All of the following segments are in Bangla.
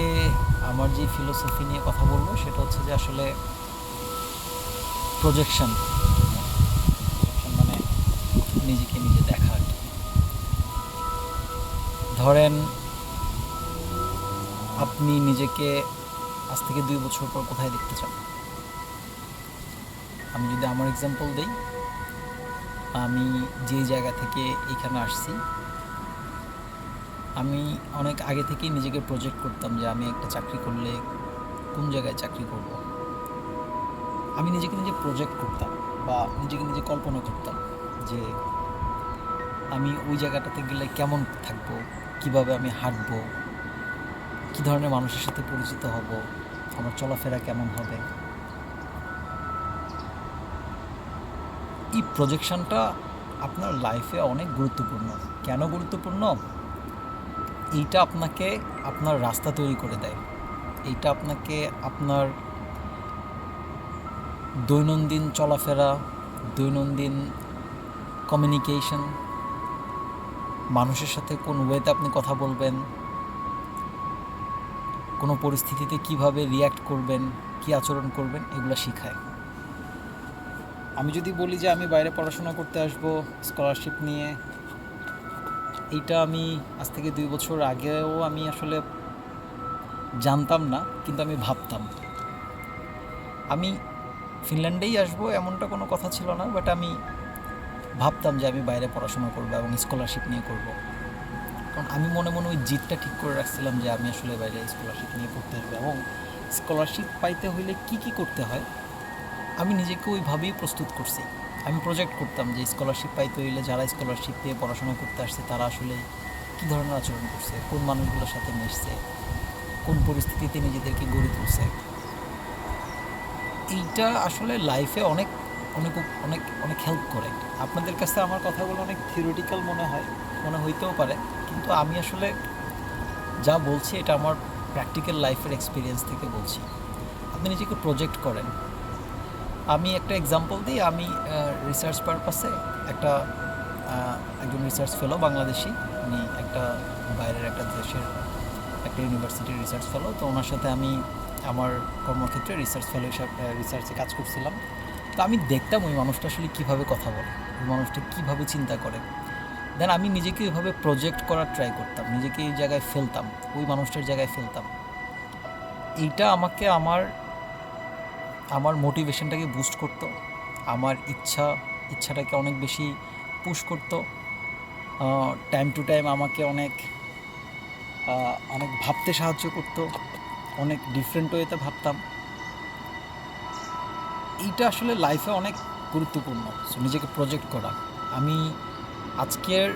আজকে আমার যে ফিলোসফি নিয়ে কথা বলব, সেটা হচ্ছে যে আসলে প্রজেকশন মানে নিজেকে নিজে দেখা ধরেন, আপনি নিজেকে আজ থেকে দুই বছর পর কোথায় দেখতে চান? আমি যদি আমার এক্সাম্পল দিই, আমি যে জায়গা থেকে এখানে আসছি আমি অনেক আগে থেকেই নিজেকে প্রজেক্ট করতাম যে আমি একটা চাকরি করলে কোন জায়গায় চাকরি করব। আমি নিজেকে নিজে প্রজেক্ট করতাম বা নিজেকে নিজে কল্পনা করতাম যে আমি ওই জায়গাটাতে গেলে কেমন থাকব, কীভাবে আমি হাঁটবো, কী ধরনের মানুষের সাথে পরিচিত হব, আমার চলাফেরা কেমন হবে। এই প্রজেকশনটা আপনার লাইফে অনেক গুরুত্বপূর্ণ। কেন গুরুত্বপূর্ণ? এইটা আপনাকে আপনার রাস্তা তৈরি করে দেয়। এইটা আপনাকে আপনার দৈনন্দিন চলাফেরা, দৈনন্দিন কমিউনিকেশন মানুষের সাথে কোন ওয়েতে আপনি কথা বলবেন, কোনো পরিস্থিতিতে কীভাবে রিয়্যাক্ট করবেন, কী আচরণ করবেন, এগুলো শেখায়। আমি যদি বলি যে আমি বাইরে পড়াশোনা করতে আসব স্কলারশিপ নিয়ে এইটা আমি আজ থেকে দুই বছর আগেও আমি আসলে জানতাম না, কিন্তু আমি ভাবতাম। আমি ফিনল্যান্ডেই আসব এমনটা কোনো কথা ছিল না বাট আমি ভাবতাম যে আমি বাইরে পড়াশোনা করব এবং স্কলারশিপ নিয়ে করব। কারণ আমি মনে মনে ওই জিতটা ঠিক করে রাখছিলাম যে আমি আসলে বাইরে স্কলারশিপ নিয়ে পড়তে আসব এবং স্কলারশিপ পাইতে হইলে কি কি করতে হয়? আমি নিজেকে ওইভাবেই প্রস্তুত করছি। আমি প্রজেক্ট করতাম যে স্কলারশিপ পাইতে হইলে যারা স্কলারশিপ পেয়ে পড়াশোনা করতে আসছে, তারা আসলে কী ধরনের আচরণ করছে? কোন মানুষগুলোর সাথে মিশছে? কোন পরিস্থিতিতে নিজেদেরকে গড়ে তুলছে? এইটা আসলে লাইফে অনেক অনেক অনেক অনেক হেল্প করে। আপনাদের কাছে আমার কথাগুলো অনেক থিওরিটিক্যাল মনে হয়, মনে হইতেও পারে। কিন্তু আমি আসলে যা বলছি, এটা আমার প্র্যাকটিক্যাল লাইফের এক্সপিরিয়েন্স থেকে বলছি। আপনি নিজেকে প্রজেক্ট করেন। আমি একটা এক্সাম্পল দিই, আমি রিসার্চ পারপাসে একটা একজন রিসার্চ ফেলো বাংলাদেশি, উনি একটা বাইরের একটা দেশের একটা ইউনিভার্সিটির রিসার্চ ফেলো তো ওনার সাথে আমি আমার কর্মক্ষেত্রে রিসার্চ ফেলো হিসাবে রিসার্চে কাজ করছিলাম। তো আমি দেখতাম ওই মানুষটা আসলে কীভাবে কথা বলে, ওই মানুষটা কীভাবে চিন্তা করে। দেন আমি নিজেকে ওইভাবে প্রজেক্ট করার ট্রাই করতাম, নিজেকে এই জায়গায় ফেলতাম, ওই মানুষটার জায়গায় ফেলতাম। এইটা আমাকে আমার আমার মোটিভেশনটাকে বুস্ট করতো, আমার ইচ্ছা, ইচ্ছাটাকে অনেক বেশি পুশ করতো টাইম টু টাইম আমাকে অনেক অনেক ভাবতে সাহায্য করতো, অনেক ডিফারেন্ট ওয়েতে ভাবতাম। এইটা আসলে লাইফে অনেক গুরুত্বপূর্ণ নিজেকে প্রজেক্ট করা। আমি আজকের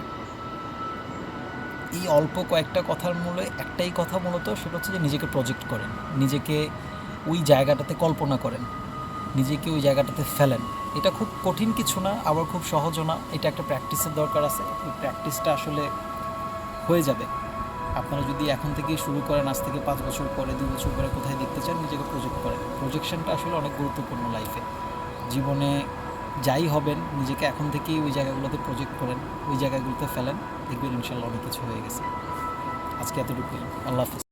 এই অল্প কয়েকটা কথার মূলে একটাই কথা মূলত, সেটা হচ্ছে যে নিজেকে প্রজেক্ট করেন। নিজেকে ওই জায়গাটাতে কল্পনা করেন। নিজেকে ওই জায়গাটাতে ফেলেন। এটা খুব কঠিন কিছু না, আবার খুব সহজও না। এটা একটা প্র্যাকটিসের দরকার আছে। ওই প্র্যাকটিসটা আসলে হয়ে যাবে। আপনারা যদি এখন থেকেই শুরু করেন, আজ থেকে পাঁচ বছর পরে দু বছর পরে কোথায় দেখতে চান, নিজেকে প্রজেক্ট করেন। প্রজেকশনটা আসলে অনেক গুরুত্বপূর্ণ লাইফে জীবনে যাই হবেন, নিজেকে এখন থেকেই ওই জায়গাগুলোতে প্রজেক্ট করেন, ওই জায়গাগুলোতে ফেলেন, দেখবেন ইনশাল্লাহ অনেক কিছু হয়ে গেছে। আজকে এতটুকুই। আল্লাহ হাফিজ।